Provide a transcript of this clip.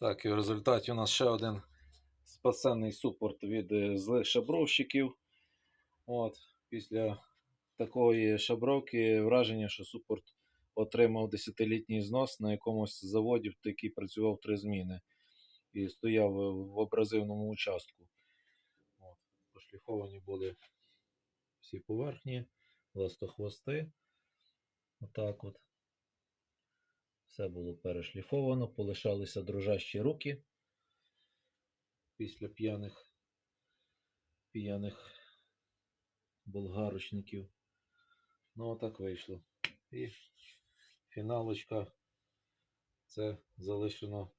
Так, і в результаті у нас ще один спасенний супорт від е, злих шабровщиків. От, після такої шабровки враження, що супорт отримав десятилітній знос на якомусь заводі, який працював три зміни і стояв в абразивному участку. От, пошліфовані були всі поверхні, ластохвости. Отак от. Все було перешліфовано, полишалися дрожащі руки після п'яних п'яних болгарочників. Ну, отак вийшло. І фіналочка. Це залишено